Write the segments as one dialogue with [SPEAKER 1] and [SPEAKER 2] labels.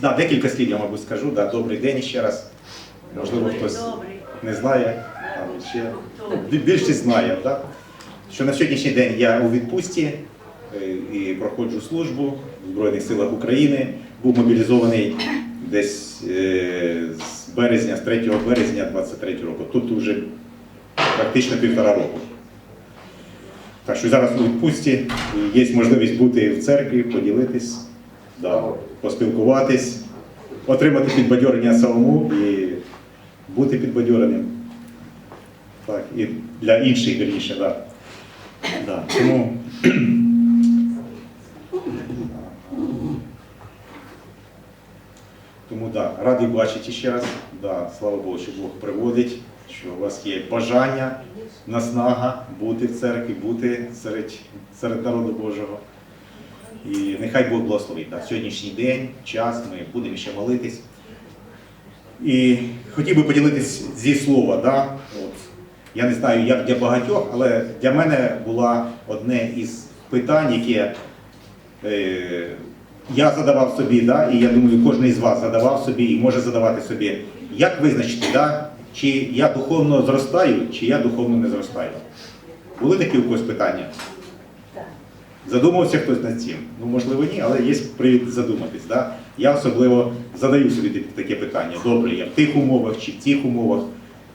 [SPEAKER 1] Да, декілька слів я, мабуть, скажу. Да, добрий день ще раз. Можливо, хтось не знає, а ще бі- більшість знає, так? що на сьогоднішній день я у відпустці е, і проходжу службу в Збройних силах України. Був мобілізований десь е, з березня, з 3 березня 23 року. Тут вже практично півтора року. Так що зараз у відпустці є можливість бути в церкві, поділитись, да, поспілкуватись, отримати підбадьорення самому і бути підбадьореним. Так, і для інших вірніше, да. Да. Тому Тому да, радий бачити ще раз. Да, слава Богу, що Бог приводить, що у вас є бажання, наснага бути в церкві, бути серед, серед народу Божого. І нехай Бог благословить на сьогоднішній день, час, ми будемо ще молитись. І хотів би поділитись зі слова. Да? От, я не знаю, як для багатьох, але для мене була одне із питань, яке е, я задавав собі, да, і я думаю, кожен із вас задавав собі і може задавати собі, як визначити, да, чи я духовно зростаю, чи я духовно не зростаю. Були такі у когось питання? Задумався хтось над цим? Ну, можливо, ні, але є привід задуматись. Да? Я особливо задаю собі таке питання. Добре, я в тих умовах чи в цих умовах,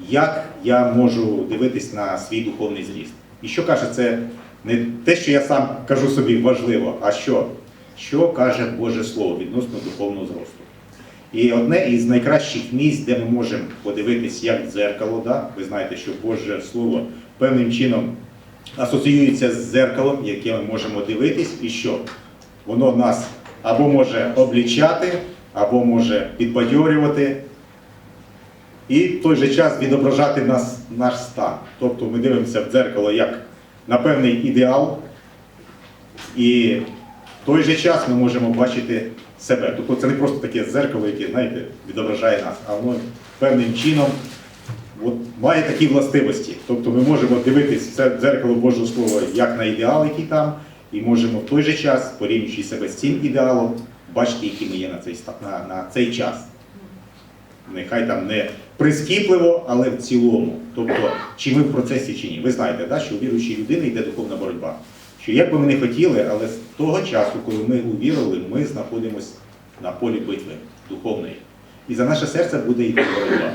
[SPEAKER 1] як я можу дивитись на свій духовний зріст? І що каже, це не те, що я сам кажу собі важливо, а що? Що каже Боже Слово відносно духовного зросту? І одне із найкращих місць, де ми можемо подивитись, як дзеркало, да? ви знаєте, що Боже Слово певним чином асоціюється з дзеркалом, яке ми можемо дивитись, і що воно нас або може облічати, або може підбадьорювати, і в той же час відображати нас, наш стан. Тобто ми дивимося в дзеркало як на певний ідеал, і в той же час ми можемо бачити себе. Тобто це не просто таке дзеркало, яке, знаєте, відображає нас, а воно певним чином от, має такі властивості. Тобто ми можемо дивитись в це дзеркало Божого Слова як на ідеал, який там, і можемо в той же час, порівнюючи себе з цим ідеалом, бачити, які ми є на цей, на, на цей час. Нехай там не прискіпливо, але в цілому. Тобто, чи ми в процесі, чи ні. Ви знаєте, да, що у віруючої людини йде духовна боротьба. Що як би ми не хотіли, але з того часу, коли ми увірили, ми знаходимося на полі битви духовної. І за наше серце буде йти боротьба.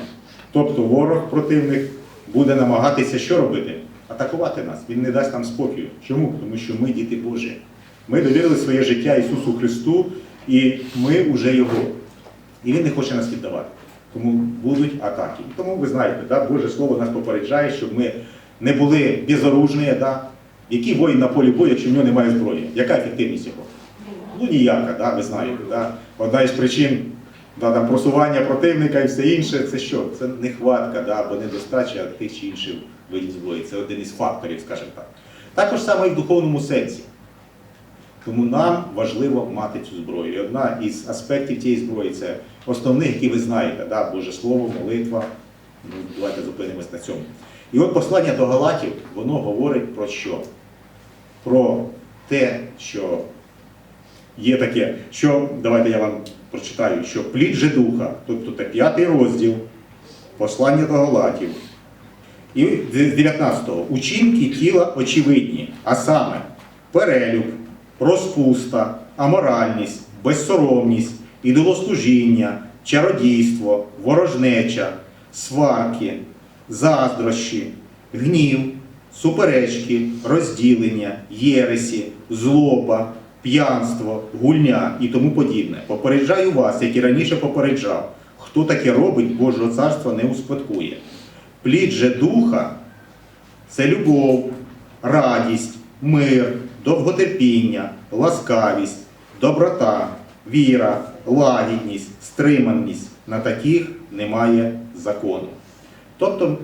[SPEAKER 1] Тобто ворог противник буде намагатися що робити? Атакувати нас. Він не дасть нам спокою. Чому? Тому що ми діти Божі. Ми довірили своє життя Ісусу Христу, і ми вже Його. І Він не хоче нас віддавати. Тому будуть атаки. Тому ви знаєте, да, Боже Слово нас попереджає, щоб ми не були безоружні. Да? Який воїн на полі бою, якщо в нього немає зброї? Яка ефективність його? Ну ніяка, да, ви знаєте. Да? Одна із причин да, там, просування противника і все інше, це що? Це нехватка да, або недостача тих чи інших видів зброї. Це один із факторів, скажімо так. Також саме і в духовному сенсі. Тому нам важливо мати цю зброю. І одна із аспектів цієї зброї це основних, які ви знаєте, да, Боже Слово, молитва. Ну, давайте зупинимось на цьому. І от послання до Галатів, воно говорить про що? Про те, що є таке, що, давайте я вам прочитаю, що плід же духа, тобто це п'ятий розділ, послання до Галатів. І з 19-го. Учинки тіла очевидні, а саме перелюб, розпуста, аморальність, безсоромність, ідолослужіння, чародійство, ворожнеча, сварки, заздрощі, гнів, суперечки, розділення, єресі, злоба, п'янство, гульня і тому подібне. Попереджаю вас, як і раніше попереджав, хто таке робить, Божого царства не успадкує. Плід же духа це любов, радість, мир, довготерпіння, ласкавість, доброта, віра, лагідність, стриманість. На таких немає закону. Тобто,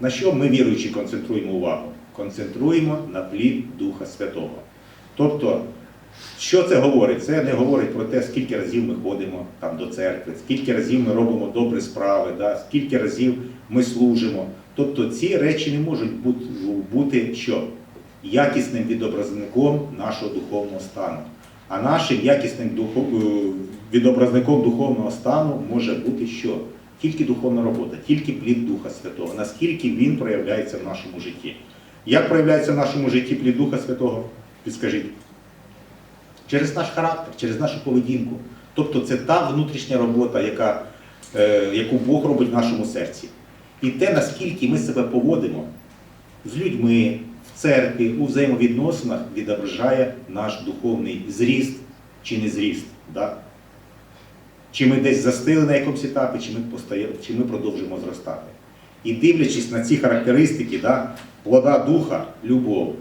[SPEAKER 1] на що ми віруючі концентруємо увагу? Концентруємо на плід Духа Святого. Тобто, що це говорить? Це не говорить про те, скільки разів ми ходимо там, до церкви, скільки разів ми робимо добрі справи, да? скільки разів ми служимо. Тобто ці речі не можуть бути, що? якісним відобразником нашого духовного стану. А нашим якісним духов... е, відобразником духовного стану може бути що? Тільки духовна робота, тільки плід Духа Святого, наскільки він проявляється в нашому житті. Як проявляється в нашому житті плід Духа Святого? Підскажіть. Через наш характер, через нашу поведінку. Тобто це та внутрішня робота, яка, е, яку Бог робить в нашому серці. І те, наскільки ми себе поводимо з людьми, в церкві, у взаємовідносинах, відображає наш духовний зріст чи не зріст. Да? Чи ми десь застили на якомусь етапі, чи ми, постає, чи ми продовжуємо зростати. І дивлячись на ці характеристики, да, плода духа, любов.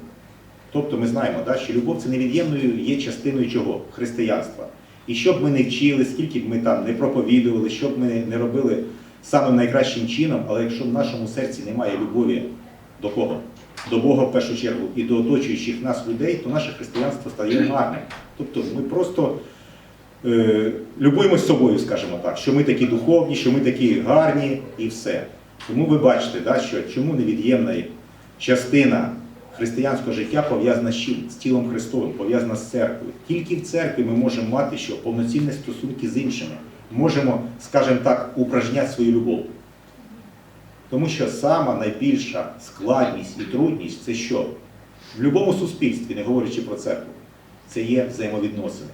[SPEAKER 1] Тобто ми знаємо, да, що любов це невід'ємною є частиною чого? Християнства. І що б ми не вчили, скільки б ми там не проповідували, що б ми не робили самим найкращим чином, але якщо в нашому серці немає любові до кого? До Бога в першу чергу і до оточуючих нас людей, то наше християнство стає марним. Тобто ми просто е, любуємось собою, скажімо так, що ми такі духовні, що ми такі гарні і все. Тому ви бачите, да, що чому невід'ємна частина християнського життя пов'язана з чим? З тілом Христовим, пов'язана з церквою. Тільки в церкві ми можемо мати що повноцінні стосунки з іншими. Можемо, скажімо так, упражняти свою любов. Тому що сама найбільша складність і трудність це що? В будь-якому суспільстві, не говорячи про церкву, це є взаємовідносини,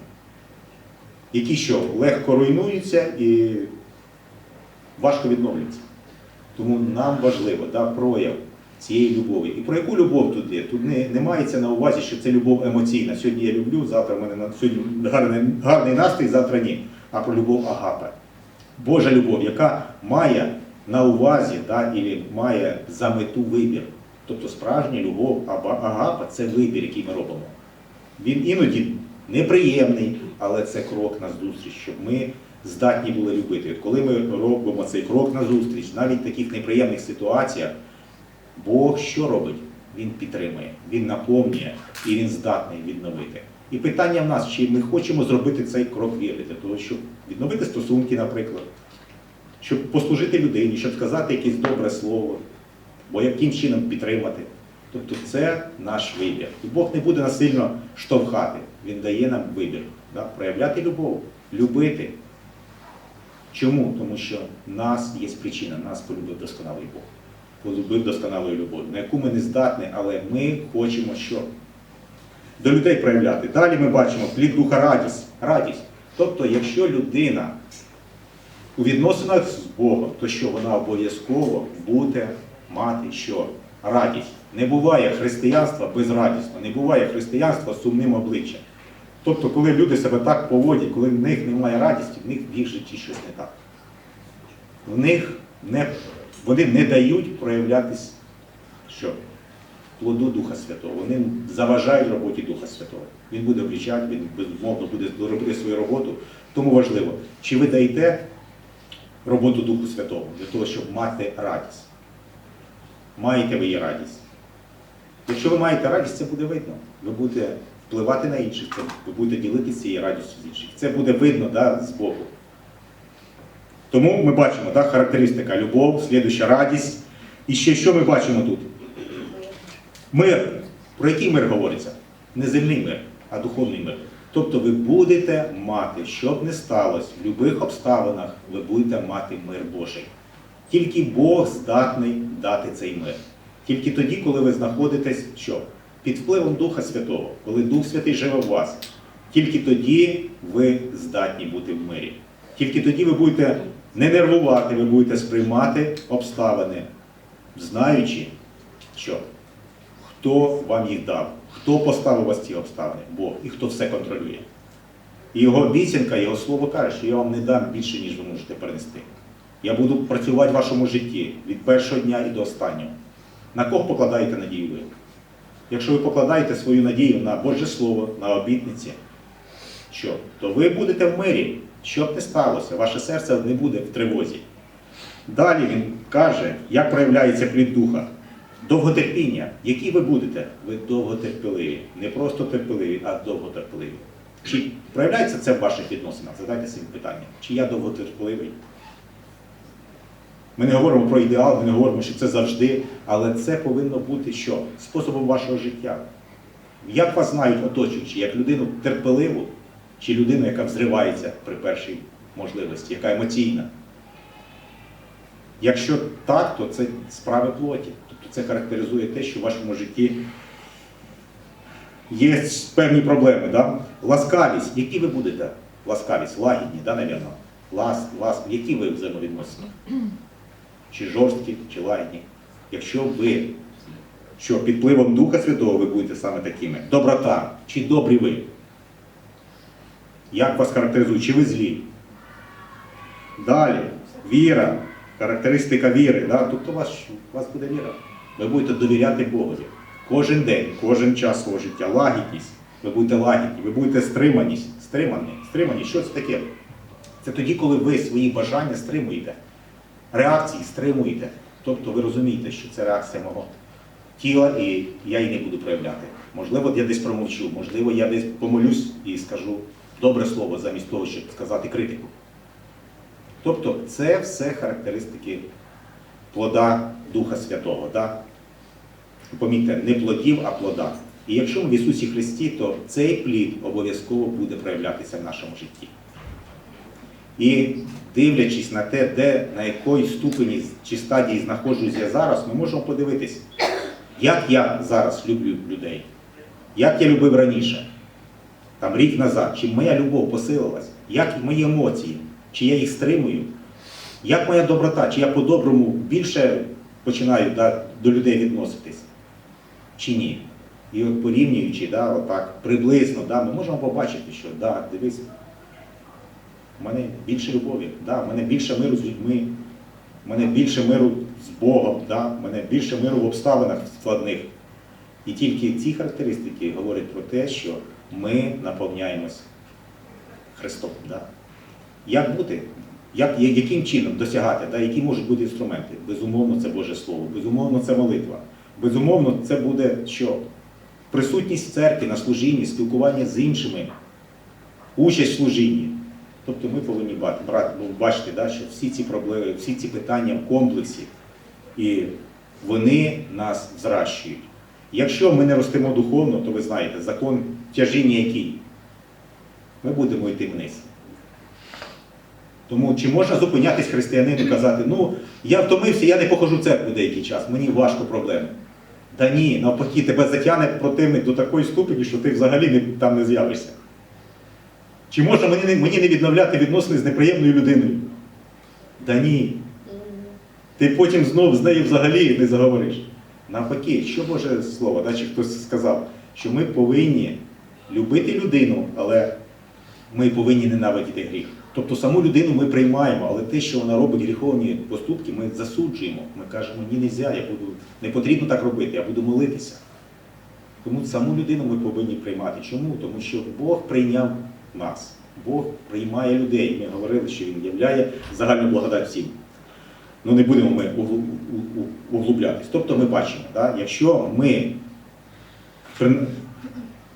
[SPEAKER 1] які що легко руйнуються і важко відновлюються. Тому нам важливо да, прояв цієї любові. І про яку любов тут є? Тут не, не мається на увазі, що це любов емоційна. Сьогодні я люблю, завтра в мене на- сьогодні гарний, гарний настрій, завтра ні. А про любов агапе. Божа любов, яка має на увазі да, і має за мету вибір. Тобто справжня любов агапа це вибір, який ми робимо. Він іноді неприємний, але це крок на зустріч, щоб ми здатні були любити. Коли ми робимо цей крок на зустріч, навіть в таких неприємних ситуаціях, Бог що робить? Він підтримує, він наповнює і він здатний відновити. І питання в нас, чи ми хочемо зробити цей крок віри для того, щоб відновити стосунки, наприклад, щоб послужити людині, щоб сказати якесь добре слово, бо яким чином підтримати. Тобто це наш вибір. І Бог не буде насильно штовхати. Він дає нам вибір. Да? Проявляти любов, любити. Чому? Тому що в нас є причина, нас полюбив досконалий Бог. Полюбив досконалою любов'ю, на яку ми не здатні, але ми хочемо що? До людей проявляти. Далі ми бачимо плід духа радість. радість. Тобто, якщо людина у відносинах з Богом, то що вона обов'язково буде мати що? Радість. Не буває християнства безрадісно, не буває християнства сумним обличчям. Тобто, коли люди себе так поводять, коли в них немає радісті, в них в їх житті щось не так. В них не, вони не дають проявлятись що? плоду Духа Святого. Вони заважають роботі Духа Святого. Він буде кричати, він безумовно буде робити свою роботу. Тому важливо, чи ви даєте роботу Духу Святого для того, щоб мати радість. Маєте ви її радість. Якщо ви маєте радість, це буде видно. Ви будете впливати на інших, ви будете ділитися цією радістю з інших. Це буде видно да, з Богу. Тому ми бачимо да, характеристика любов, слідуща радість. І ще що ми бачимо тут? Мир. Про який мир говориться? Не земний мир, а духовний мир. Тобто ви будете мати, що б не сталося, в будь-яких обставинах ви будете мати мир Божий. Тільки Бог здатний дати цей мир. Тільки тоді, коли ви знаходитесь що? під впливом Духа Святого, коли Дух Святий живе в вас, тільки тоді ви здатні бути в мирі. Тільки тоді ви будете не нервувати, ви будете сприймати обставини, знаючи, що хто вам їх дав, хто поставив вас ці обставини, Бог, і хто все контролює. І його обіцянка, його слово каже, що я вам не дам більше, ніж ви можете перенести. Я буду працювати в вашому житті від першого дня і до останнього. На кого покладаєте надію ви? Якщо ви покладаєте свою надію на Боже Слово, на обітниці, що? то ви будете в мирі. Що б не сталося, ваше серце не буде в тривозі. Далі він каже, як проявляється плід духа. Довготерпіння. Які ви будете? Ви довготерпеливі. Не просто терпеливі, а довготерпеливі. Чи проявляється це в ваших відносинах? Задайте собі питання. Чи я довготерпеливий? Ми не говоримо про ідеал, ми не говоримо, що це завжди, але це повинно бути що? Способом вашого життя. Як вас знають оточуючі, як людину терпеливу, чи людину, яка взривається при першій можливості, яка емоційна. Якщо так, то це справи плоті. Тобто це характеризує те, що в вашому житті є певні проблеми. Да? Ласкавість. Які ви будете? Ласкавість, лагідні, да, навірно? Лас, лас, які ви взаємовідносини? Чи жорсткі, чи лагідні? Якщо ви, що під впливом Духа Святого ви будете саме такими. Доброта, чи добрі ви? Як вас характеризують? Чи ви злі? Далі, віра, характеристика віри. Да? Тобто у вас, у вас буде віра. Ви будете довіряти Богові. Кожен день, кожен час свого життя. Лагідність. Ви будете лагідні, ви будете стриманість. Стримані. Стримані. Що це таке? Це тоді, коли ви свої бажання стримуєте. Реакції стримуєте. Тобто ви розумієте, що це реакція мого тіла, і я її не буду проявляти. Можливо, я десь промовчу, можливо, я десь помолюсь і скажу добре слово замість того, щоб сказати критику. Тобто це все характеристики плода Духа Святого. Да? Помітьте, не плодів, а плода. І якщо ми в Ісусі Христі, то цей плід обов'язково буде проявлятися в нашому житті. І дивлячись на те, де, на якій ступені чи стадії знаходжусь я зараз, ми можемо подивитись, як я зараз люблю людей, як я любив раніше, там рік назад, чи моя любов посилилась, як мої емоції, чи я їх стримую, як моя доброта, чи я по-доброму більше починаю да, до людей відноситись, чи ні. І от порівнюючи, да, отак, приблизно, да, ми можемо побачити, що да, дивись, в мене більше любові, да, в мене більше миру з людьми, в мене більше миру з Богом, да, в мене більше миру в обставинах складних. І тільки ці характеристики говорять про те, що ми наповняємось Христом. Да? Як бути? Як, яким чином досягати, да? які можуть бути інструменти? Безумовно, це Боже Слово, безумовно, це молитва. Безумовно, це буде що? Присутність в церкві на служінні, спілкування з іншими, участь в служінні. Тобто ми повинні ну, бачити, да, що всі ці проблеми, всі ці питання в комплексі, і вони нас зращують. Якщо ми не ростемо духовно, то ви знаєте, закон тяжіння який? Ми будемо йти вниз. Тому чи можна зупинятись християнин і казати, ну, я втомився, я не похожу в церкву деякий час, мені важко проблеми. Та ні, навпаки, тебе затягне противник до такої ступені, що ти взагалі не, там не з'явишся. Чи можна мені, мені не відновляти відносини з неприємною людиною? Та ні. Ти потім знов з нею взагалі не заговориш. Навпаки, що Боже Слово, да, чи хтось сказав, що ми повинні любити людину, але ми повинні ненавидіти гріх. Тобто саму людину ми приймаємо, але те, що вона робить гріховні поступки, ми засуджуємо. Ми кажемо, ні, не можна, я буду, не потрібно так робити, я буду молитися. Тому саму людину ми повинні приймати. Чому? Тому що Бог прийняв нас. Бог приймає людей. Ми говорили, що Він являє загальну благодать всім. Ну не будемо ми углублятись. Тобто ми бачимо, да, якщо ми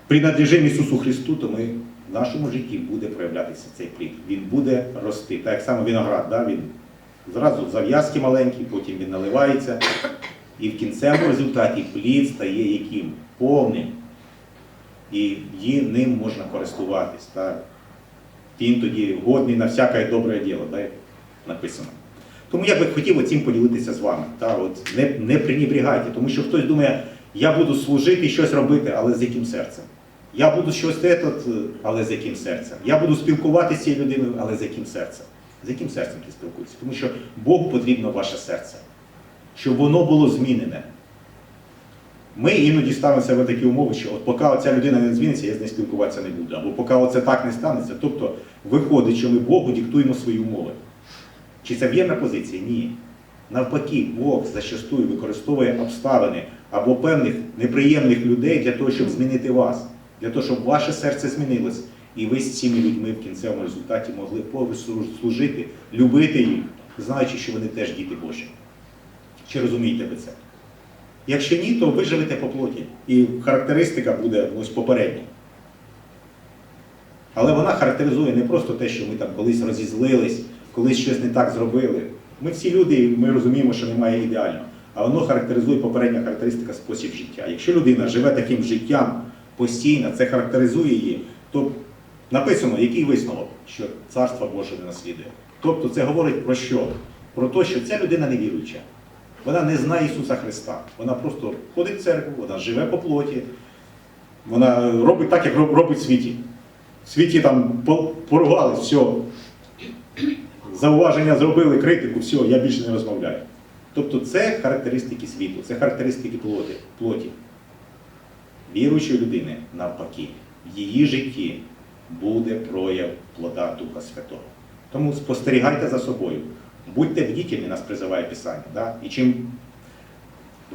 [SPEAKER 1] принадлежимо Ісусу Христу, то ми в нашому житті буде проявлятися цей плід. Він буде рости. Так як саме виноград, да, він зразу зав'язки маленькі, потім він наливається. І в кінцевому результаті плід стає яким? Повним. І її ним можна користуватись. Так? Він тоді годний на всяке добре діло, так, написано. Тому я би хотів цим поділитися з вами. Та, от, не, не пренебрігайте, тому що хтось думає, я буду служити, щось робити, але з яким серцем. Я буду щось етот, але з яким серцем. Я буду спілкуватися з цією людиною, але з яким серцем. З яким серцем ти спілкуєшся? Тому що Богу потрібно ваше серце, щоб воно було змінене. Ми іноді ставимо себе в такі умови, що от поки ця людина не зміниться, я з нею спілкуватися не буду. Або поки оце так не станеться. Тобто виходить, що ми Богу диктуємо свої умови. Чи це вірна позиція? Ні. Навпаки, Бог зачастую використовує обставини або певних неприємних людей для того, щоб змінити вас, для того, щоб ваше серце змінилось, і ви з цими людьми в кінцевому результаті могли служити, любити їх, знаючи, що вони теж діти Божі. Чи розумієте ви це? Якщо ні, то ви живете по плоті. І характеристика буде ось попередня. Але вона характеризує не просто те, що ми там колись розізлились, колись щось не так зробили. Ми всі люди, ми розуміємо, що немає ідеального. А воно характеризує попередня характеристика спосіб життя. Якщо людина живе таким життям постійно, це характеризує її, то Написано, який висновок, що царство Боже не наслідує. Тобто це говорить про що? Про те, що ця людина невіруюча. Вона не знає Ісуса Христа. Вона просто ходить в церкву, вона живе по плоті, вона робить так, як робить в світі. В світі там по- поругали, все. Зауваження зробили, критику, все, я більше не розмовляю. Тобто це характеристики світу, це характеристики плоті. плоті. Віруючої людини, навпаки, в її житті буде прояв плода Духа Святого. Тому спостерігайте за собою. Будьте бдітельні, нас призиває Писання. Да? І чим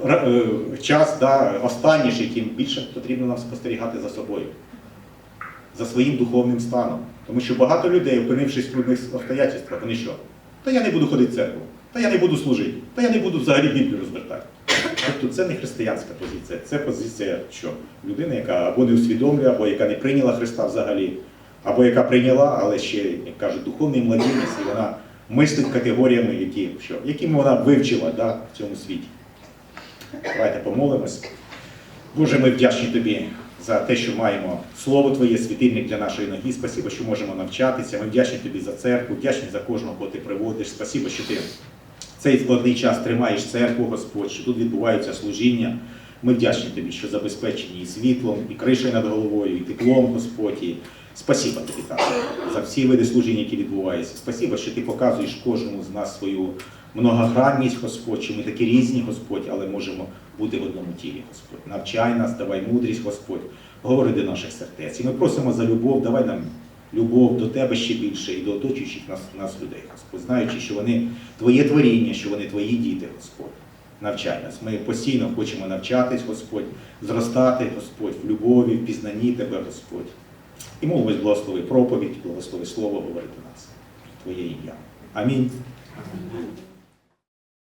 [SPEAKER 1] е, час да, останніший, тим більше потрібно нам спостерігати за собою, за своїм духовним станом. Тому що багато людей, опинившись в трудних обстоятельствах, вони що? Та я не буду ходити в церкву, та я не буду служити, та я не буду взагалі Біблію розвертати. Тобто це не християнська позиція, це позиція, що людина, яка або не усвідомлює, або яка не прийняла Христа взагалі, або яка прийняла, але ще, як кажуть, духовний младенець, і вона мислить категоріями, які, що, якими вона вивчила да, в цьому світі. Давайте помолимось. Боже, ми вдячні тобі за те, що маємо слово Твоє, світильник для нашої ноги. Спасибо, що можемо навчатися. Ми вдячні тобі за церкву, вдячні за кожного, кого ти приводиш. Спасибо, що ти цей складний час тримаєш церкву, Господь, що тут відбуваються служіння. Ми вдячні тобі, що забезпечені і світлом, і кришею над головою, і теплом, Господь. І спасибо тобі так, за всі види служіння, які відбуваються. Спасибо, що ти показуєш кожному з нас свою многогранність, Господь, що ми такі різні, Господь, але можемо бути в одному тілі, Господь. Навчай нас, давай мудрість, Господь, говори до наших сердець. І ми просимо за любов, давай нам любов до тебе ще більше і до оточуючих нас, нас людей, Господь, знаючи, що вони твоє творіння, що вони твої діти, Господь. Навчай нас. Ми постійно хочемо навчатись, Господь, зростати, Господь, в любові, в пізнанні Тебе, Господь. І мов Бось благослови проповідь, благослови слово говорити нас. Твоє ім'я. Амінь.